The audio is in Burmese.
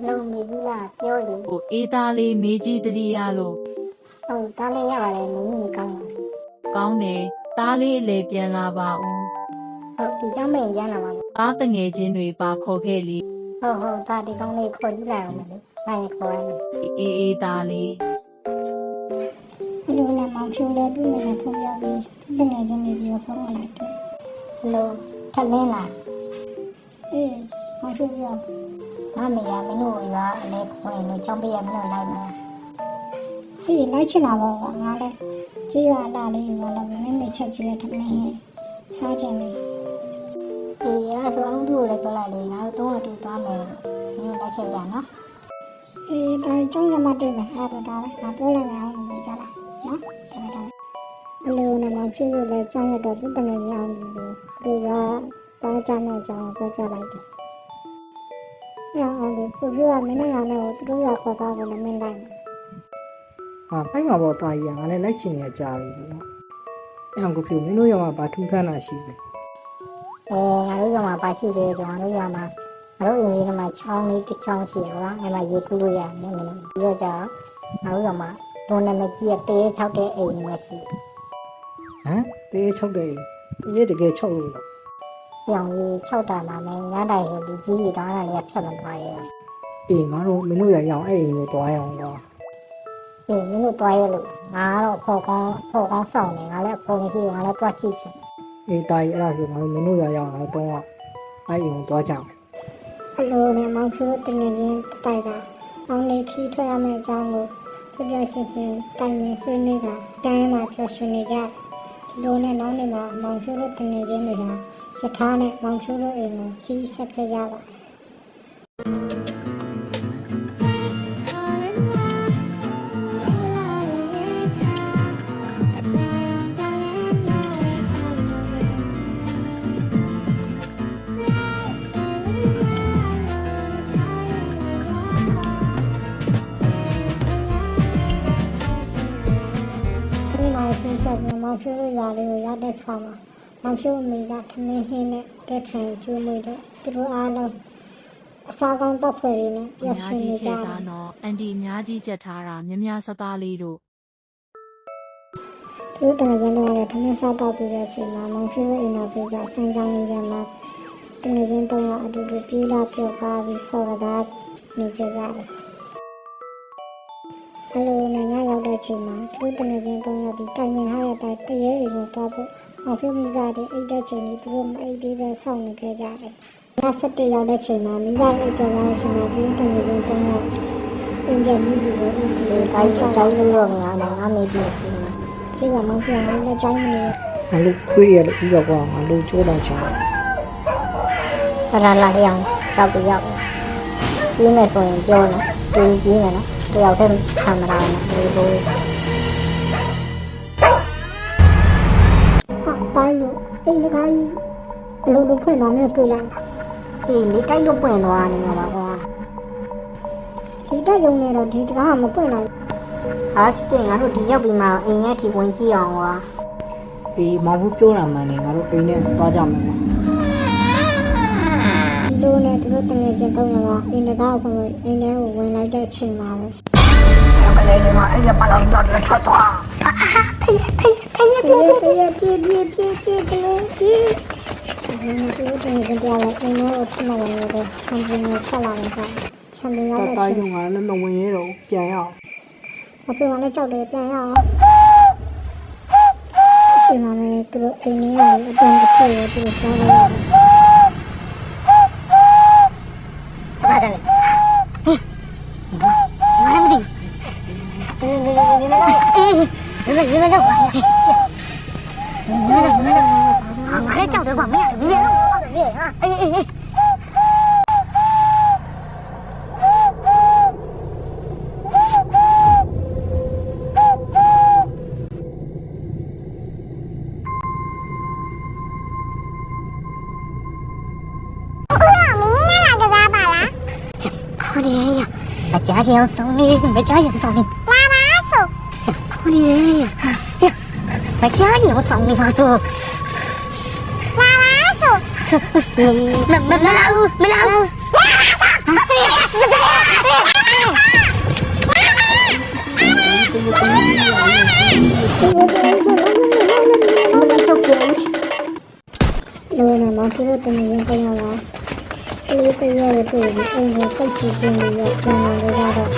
လုံမေကြီးကပြောရင်ဟိုအေးသားလေးမေကြီးတတိယလို့ဟုတ်ဒါလည်းရပါတယ်မင်းကြီးကောင်းတယ်ကောင်းတယ်သားလေးအလေပြန်လာပါဦးဟုတ်ဒီကြောင့်မင်းပြန်လာပါဘူးသားတငယ်ချင်းတွေပါခေါ်ခဲ့လေဟုတ်ဟုတ်ဒါဒီကောင်းလေးခေါ်ကြည့်လိုက်အောင်မယ်လေဘာရခေါ်ရလဲအေးအေးသားလေးဘယ်လိုလဲမောင်ဖြူလဲသူ့နဲ့ဖုန်းပြောပြီးတငယ်ချင်းတွေပြောဖုန်းလာတယ်ဟယ်လိုထမင်းလားအေးမောင်ဖြူပြော မမေရမင်းတို့ကအနေခွင်လို့ကြောင်းပေးရမင်းတို့လိုက်မှာအေးလိုက်ချင်တာပေါ့ကွာငါလည်းကြည့်ရလာလေးငါလည်းမင်းမေချက်ကျွေးထမင်းဟဲ့စားကြတယ်အေးအဲ့ဆိုအောင်သူ့ကိုလည်းပြောလိုက်လေငါတို့တော့အတူသွားမယ်မင်းတို့လိုက်ခဲ့ကြနော်အေးဒါကြောင်းရမတည့်မယ်အဲ့တော့ဒါပဲငါပြောလိုက်မယ်အောင်လို့ကြားလားနော်ဒါဒါအလိုနဲ့မှဖြစ်ရလဲကြောင်းရတော့သူ့တငယ်ရအောင်လို့သူကတောင်းကြမဲ့ကြောင်းပြောပြလိုက်တယ်။ ရအောင်လို့သူပြောမင်းနဲ့ငါနဲ့သူတို့ရခေါ်သားကိုလည်းမင်းလိုက်မယ်ဟာဖိုက်မှာပေါ့တာကြီးကငါလည်းလိုက်ချင်နေကြပြီပေါ့အဲ့အောင်ကိုဖြူမင်းတို့ရောမှာဘာထူးဆန်းတာရှိလဲ။အဲငါတို့ကမှပါရှိတယ်ကျွန်တော်တို့ရမှာငါတို့အိမ်လေးကမှချောင်းလေးတစ်ချောင်းရှိတယ်ကွာ။အဲမှာရေကူးလို့ရတယ်မင်းလည်းပြီးတော့ကြာငါတို့ကမှလုံးနဲ့မကြည့်ရတဲ၆တဲ့အိမ်နဲ့ရှိတယ်ဟမ်တေးချုပ်တယ်တေးတကယ်ချုပ်လို့လား။ ပြောင်ကြီး၆တာမှမင်းညတိုင်ဆိုလူကြီးကြီးတောင်းတာလေးဖြတ်မသွားရဲ့အေးငါတို့မင်းတို့ရရအောင်အဲ့အိမ်ကိုတွားရအောင်ကွာ။အေးမင်းတို့တွားရလို့ငါတော့ဖော်ကောင်းဖော်ကောင်းဆောင်နေငါလည်းဖော်နေရှိငါလည်းတွားကြည့်ချင်အေးတာကြီးအဲ့ဒါဆိုငါတို့မင်းတို့ရရအောင်ငါတို့တော့အဲ့အိမ်ကိုတွားကြအောင်အလိုနဲ့မောင်ဖြူတို့တငယ်ချင်းတိုက်ကမောင်လေးခီးထွက်ရမယ့်အကြောင်းကိုပြပြရှင်းရှင်းတိုင်ပင်ဆွေးနွေးတာတိုင်းမှာပြောရှင်နေကြတယ်ဒီလိုနဲ့နောက်နေ့မှာမောင်ဖြူတို့တငယ်ချင်းတွေဟာ ယထာနဲ့မောင်ဖြူတို့အိမ်ကိုကြီးဆက်ခဲ့ကြပါဒီမှာပြင်ဆက်ပြီးမောင်ဖြူတို့ယာလေးကိုရောက်တဲ့ခါမှာ မောင်ဖြူမေကထမင်းဟင်းနဲ့တက်ခံကျူးမွေတော့သူတို့အားလုံးအစာကောင်းတော့ဖွဲ့ရင်းနဲ့ပျော်ရွှင်နေကြတာနော်အန်တီအများကြီးချက်ထားတာမြမစသားလေးတို့သူတို့ကလည်းလည်းထမင်းစားတော့ပြီးတဲ့အချိန်မှာမောင်ဖြူရဲ့အင်တာဗျူးကဆန်းကြောင်းလေးထဲမှာတကယ်ချင်းတော့အတူတူပြေးလာပြောက်ကားပြီးဆော်ရတာနေကြတယ်အလိုနဲ့ရောက်တဲ့အချိန်မှာသူတို့တကယ်ချင်းတော့ဒီတိုင်မင်ထားတဲ့အတိုင်းတရေတွေကိုတော့ မောင်ဖြူမိဘတွေအိတ်တဲ့ချိန်ကြီးသူတို့မအိတ်သေးပဲစောင့်နေခဲ့ကြတယ်ည7ရောက်တဲ့ချိန်မှာမိဘတွေအိတ်ပြောလာတဲ့အချိန်မှာသူတို့တကယ်ချင်းတော့အိမ်ပြန်ကြီးကြီးကိုဦးတည်ပြီးတိုင်းချောင်းလို့ရောများတယ်ငါမေးကြည့်စီမှာဒီကမောင်ဖြူကလည်းကြောင်းနေငါတို့ခွေးရလည်းပြီးတော့ကွာငါတို့ကြိုးတော့ချင်တယ်ပရလာရောင်ရောက်ပြီးရောက်ပြီးမယ်ဆိုရင်ပြောနော်တူပြီးမယ်နော်တယောက်တည်းဆံမလာနဲ့ဒီလို ပိုင်းလို့အိမ်လကားကြီးဘလို့လို့ဖွင့်သွားမျိုးတွေ့လိုက်အေးလေတိုက်လို့ပွင့်သွားနေမှာပါကွာဒီတက်ယုံနေတော့ဒီတကားကမပွင့်နိုင်ဟာပြင်ငါတို့ဒီရောက်ပြီးမှအိမ်ရဲ့ထီဝင်ကြည့်အောင်ကွာအေးမောင်ဘူးပြောတာမှန်တယ်ငါတို့အိမ်နဲ့တွားကြမယ်ကွာဒီလိုနဲ့သူတို့တငယ်ချင်းတော့ကအင်းတကားကိုအင်းထဲကိုဝင်လိုက်တဲ့အချိန်မှာပဲကလေးတွေမှာအဲ့ဒီပါလောက်တော့ထွက်သွားပြေးပြေးပြေးပြေးပြေးပြေးပြေးပြေးပြေးပြေးပြေး ဒီလိုတူတူနဲ့ကြောက်လာအင်းထဲကိုထမလာတော့ချန်ပီယံကိုထွက်လာတယ်ကချန်ပီယံရောက်တာတဲ့တာချိန်ကြီးကလည်းမဝင်ရတော့ပြန်ရအောင်မပြေမနဲ့ကြောက်တယ်ပြန်ရအောင်အချိန်မှာလည်းသူတို့အိမ်ထဲကအတန်တစ်ခုကိုသူတို့ကြားလိုက်ရတယ်ဘာလဲဟဲ့ဘာလဲမသိဘူးဒီလိုလိုလိုလိုလိုပါငါလည်းကြောက် Ê, chảo thằng quả mẹ, ghê lắm, ghê ha. Ê, ê, ê. 어디에요? 맞지 없소니 맞지 없소니 라마소 어디에요? 맞지 없소니 마소 Melau, melau. Lâu là món thứ tôi mình yêu con nhau Tôi yêu tôi yêu tôi yêu tôi yêu tôi chỉ cần yêu con nhau ra rồi